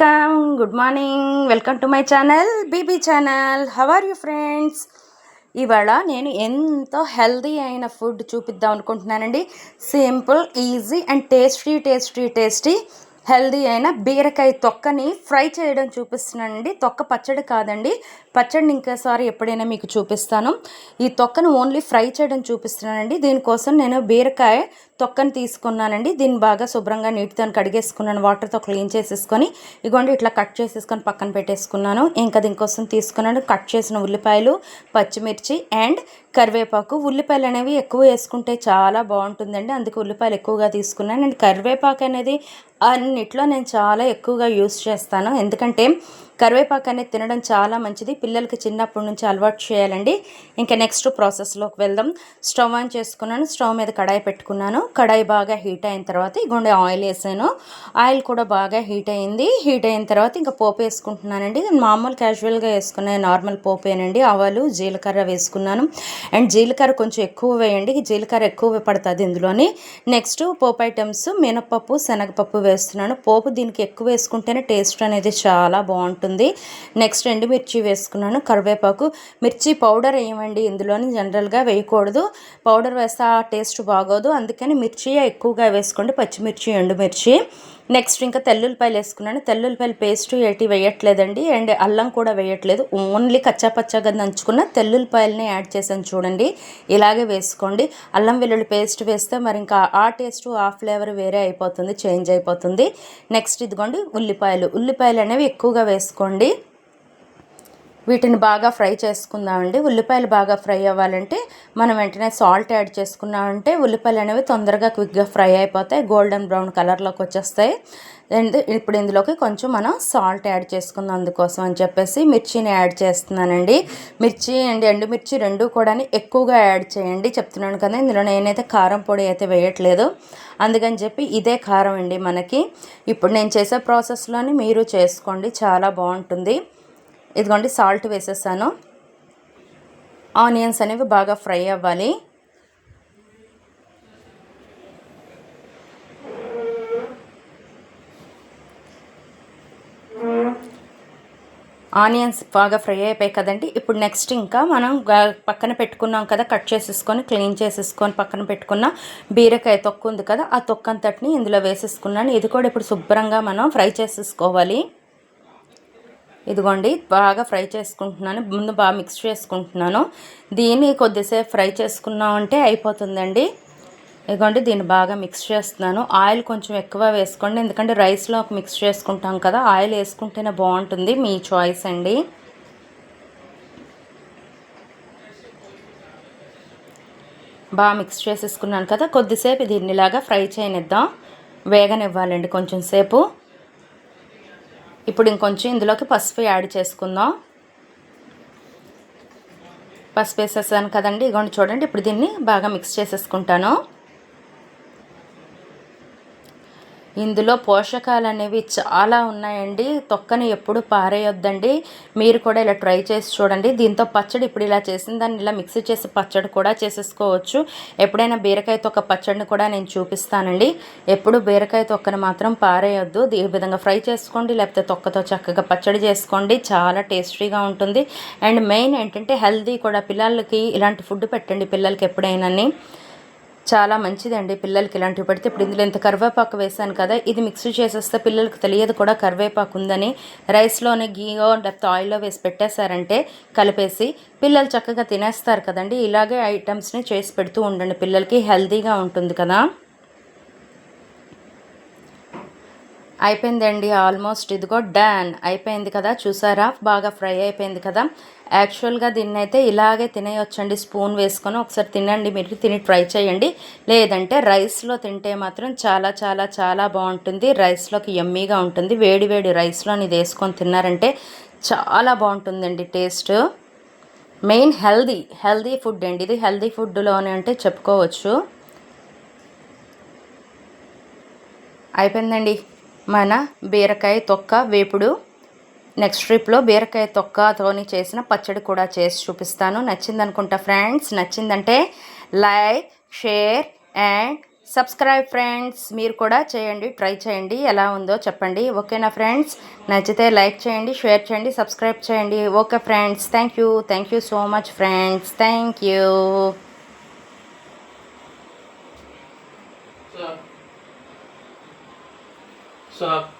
Welcome good morning. Welcome to my channel BB channel. How are you friends ఇవాళ నేను ఎంతో healthy అయిన food చూపిద్దాం అనుకుంటున్నానండి. Simple easy and tasty tasty tasty healthy అయిన బీరకాయ తొక్కని ఫ్రై చేయడం చూపిస్తున్నానండి. తొక్క పచ్చడి కాదండి. పచ్చడిని ఇంకోసారి ఎప్పుడైనా మీకు చూపిస్తాను. ఈ తొక్కను ఓన్లీ ఫ్రై చేయడం చూపిస్తున్నానండి. దీనికోసం నేను బీరకాయ తొక్కని తీసుకున్నానండి. దీన్ని బాగా శుభ్రంగా నీటితో కడిగేసుకున్నాను. వాటర్తో క్లీన్ చేసేసుకొని ఇగోండి ఇట్లా కట్ చేసేసుకొని పక్కన పెట్టేసుకున్నాను. ఇంకా దీనికోసం తీసుకున్నాను కట్ చేసిన ఉల్లిపాయలు పచ్చిమిర్చి అండ్ కరివేపాకు. ఉల్లిపాయలు అనేవి ఎక్కువ వేసుకుంటే చాలా బాగుంటుందండి. అందుకే ఉల్లిపాయలు ఎక్కువగా తీసుకున్నాను. అండ్ కరివేపాకు అనేది అన్నిట్లో నేను చాలా ఎక్కువగా యూస్ చేస్తాను. ఎందుకంటే కరివేపాకు అనేది తినడం చాలా మంచిది. పిల్లలకి చిన్నప్పటి నుంచి అలవాటు చేయాలండి. ఇంకా నెక్స్ట్ ప్రాసెస్లోకి వెళ్దాం. స్టవ్ ఆన్ చేసుకున్నాను. స్టవ్ మీద కడాయి పెట్టుకున్నాను. కడాయి బాగా హీట్ అయిన తర్వాత ఇగోండి ఆయిల్ వేసాను. ఆయిల్ కూడా బాగా హీట్ అయింది. హీట్ అయిన తర్వాత ఇంకా పోపు వేసుకుంటున్నానండి. మామూలు క్యాజువల్గా వేసుకునే నార్మల్ పోపేనండి. ఆవాలు జీలకర్ర వేసుకున్నాను. అండ్ జీలకర్ర కొంచెం ఎక్కువ వేయండి. జీలకర్ర ఎక్కువ పడుతుంది ఇందులోని. నెక్స్ట్ పోపు ఐటమ్స్ మినపప్పు శనగపప్పు వేస్తున్నాను. పోపు దీనికి ఎక్కువ వేసుకుంటేనే టేస్ట్ అనేది చాలా బాగుంటుంది. నెక్స్ట్ ఎండుమిర్చి వేసుకున్నాను. కరివేపాకు. మిర్చి పౌడర్ వేయమండి ఇందులోని. జనరల్గా వేయకూడదు. పౌడర్ వేస్తే ఆ టేస్ట్ బాగోదు. అందుకని మిర్చి ఎక్కువగా వేసుకోండి. పచ్చిమిర్చి ఎండుమిర్చి. నెక్స్ట్ ఇంకా తెల్లుల్లిపాయలు వేసుకున్నాను. తెల్లుల్లిపాయలు పేస్ట్ ఏటి వేయట్లేదండి. అండ్ అల్లం కూడా వేయట్లేదు. ఓన్లీ కచ్చాపచ్చాగా దంచుకున్న తెల్లుల్లిపాయలని యాడ్ చేశాను చూడండి. ఇలాగే వేసుకోండి. అల్లం వెల్లుల్లి పేస్ట్ వేస్తే మరి ఇంకా ఆ టేస్ట్ ఆ ఫ్లేవర్ వేరే అయిపోతుంది చేంజ్ అయిపోతుంది. నెక్స్ట్ ఇదిగోండి ఉల్లిపాయలు. ఉల్లిపాయలు అనేవి ఎక్కువగా వేసుకోండి చేసుకోండి వీటిని బాగా ఫ్రై చేసుకుందామండి. ఉల్లిపాయలు బాగా ఫ్రై అవ్వాలంటే మనం వెంటనే సాల్ట్ యాడ్ చేసుకున్నామంటే ఉల్లిపాయలు అనేవి తొందరగా క్విక్గా ఫ్రై అయిపోతాయి. గోల్డెన్ బ్రౌన్ కలర్లోకి వచ్చేస్తాయి. అండ్ ఇప్పుడు ఇందులోకి కొంచెం మనం సాల్ట్ యాడ్ చేసుకుందాం అందుకోసం అని చెప్పేసి మిర్చిని యాడ్ చేస్తున్నానండి. మిర్చి అండ్ ఎండుమిర్చి రెండు కూడా ఎక్కువగా యాడ్ చేయండి. చెప్తున్నాను కదా ఇందులో నేనైతే కారం పొడి అయితే వేయట్లేదు. అందుకని చెప్పి ఇదే కారం అండి మనకి. ఇప్పుడు నేను చేసే ప్రాసెస్లోని మీరు చేసుకోండి. చాలా బాగుంటుంది. ఇదిగోండి సాల్ట్ వేసేసాను. ఆనియన్స్ అనేవి బాగా ఫ్రై అవ్వాలి. ఆనియన్స్ బాగా ఫ్రై అయిపోయాయి కదండి. ఇప్పుడు నెక్స్ట్ ఇంకా మనం పక్కన పెట్టుకున్నాం కదా కట్ చేసేసుకొని క్లీన్ చేసేసుకొని పక్కన పెట్టుకున్న బీరకాయ తొక్కు ఉంది కదా ఆ తొక్కంతటిని ఇందులో వేసేసుకున్నాను. ఇది కూడా ఇప్పుడు శుభ్రంగా మనం ఫ్రై చేసేసుకోవాలి. ఇదిగోండి బాగా ఫ్రై చేసుకుంటున్నాను. ముందు బాగా మిక్స్ చేసుకుంటున్నాను. దీన్ని కొద్దిసేపు ఫ్రై చేసుకున్నామంటే అయిపోతుందండి. ఇదిగోండి దీన్ని బాగా మిక్స్ చేస్తున్నాను. ఆయిల్ కొంచెం ఎక్కువ వేసుకోండి. ఎందుకంటే రైస్లో మిక్స్ చేసుకుంటాం కదా ఆయిల్ వేసుకుంటేనే బాగుంటుంది మీ చాయిస్ అండి. బాగా మిక్స్ చేసేసుకున్నాను కదా కొద్దిసేపు దీన్ని ఇలాగా ఫ్రై చేయనిద్దాం. వేగనివ్వాలండి కొంచెం సేపు. ఇప్పుడు ఇంకొంచెం ఇందులోకి పసుపు యాడ్ చేసుకుందాం. పసుపు వేసేసాను కదండి ఇగోండి చూడండి ఇప్పుడు దీన్ని బాగా మిక్స్ చేసేసుకుంటాను. ఇందులో పోషకాలు అనేవి చాలా ఉన్నాయండి. తొక్కని ఎప్పుడు పారేయొద్దండి. మీరు కూడా ఇలా ట్రై చేసి చూడండి. దీంతో పచ్చడి ఇప్పుడు ఇలా చేసిన దాన్ని ఇలా మిక్సీ చేసి పచ్చడి కూడా చేసేసుకోవచ్చు. ఎప్పుడైనా బీరకాయ తొక్క పచ్చడిని కూడా నేను చూపిస్తానండి. ఎప్పుడు బీరకాయ తొక్కని మాత్రం పారేయొద్దు. ఈ విధంగా ఫ్రై చేసుకోండి. లేకపోతే తొక్కతో చక్కగా పచ్చడి చేసుకోండి. చాలా టేస్టీగా ఉంటుంది. అండ్ మెయిన్ ఏంటంటే హెల్దీ కూడా. పిల్లలకి ఇలాంటి ఫుడ్ పెట్టండి పిల్లలకి ఎప్పుడైనా చాలా మంచిదండి పిల్లలకి ఇలాంటివి పెడితే. ఇప్పుడు ఇందులో ఇంత కరివేపాకు వేసాను కదా ఇది మిక్స్ చేసేస్తే పిల్లలకి తెలియదు కూడా కరివేపాకు ఉందని. రైస్లోనే గీయో లేకపోతే ఆయిల్లో వేసి పెట్టేశారంటే కలిపేసి పిల్లలు చక్కగా తినేస్తారు కదండి. ఇలాగే ఐటమ్స్ని చేసి పెడుతూ ఉండండి పిల్లలకి హెల్తీగా ఉంటుంది కదా. అయిపోయిందండి ఆల్మోస్ట్ ఇదిగో డన్. అయిపోయింది కదా చూసారా? బాగా ఫ్రై అయిపోయింది కదా. యాక్చువల్గా దీన్ని అయితే ఇలాగే తినేయొచ్చండి స్పూన్ వేసుకొని ఒకసారి తినండి మీరు తిని ట్రై చేయండి. లేదంటే రైస్లో తింటే మాత్రం చాలా చాలా చాలా బాగుంటుంది. రైస్లోకి ఎమ్మీగా ఉంటుంది. వేడి వేడి రైస్లో ఇది వేసుకొని తిన్నారంటే చాలా బాగుంటుందండి taste. Main healthy healthy food అండి. ఇది హెల్దీ ఫుడ్లోనే అంటే చెప్పుకోవచ్చు. అయిపోయిందండి. మన బీరకాయ తొక్క వేపుడు. నెక్స్ట్ ట్రిప్లో బీరకాయ తొక్కతోని చేసిన పచ్చడి కూడా చేసి చూపిస్తాను. నచ్చింది అనుకుంటా ఫ్రెండ్స్ నచ్చిందంటే like share and subscribe friends మీరు కూడా చేయండి ట్రై చేయండి. ఎలా ఉందో చెప్పండి. ఓకేనా ఫ్రెండ్స్ నచ్చితే లైక్ చేయండి షేర్ చేయండి సబ్స్క్రైబ్ చేయండి. Okay friends thank you thank you so much friends thank you সব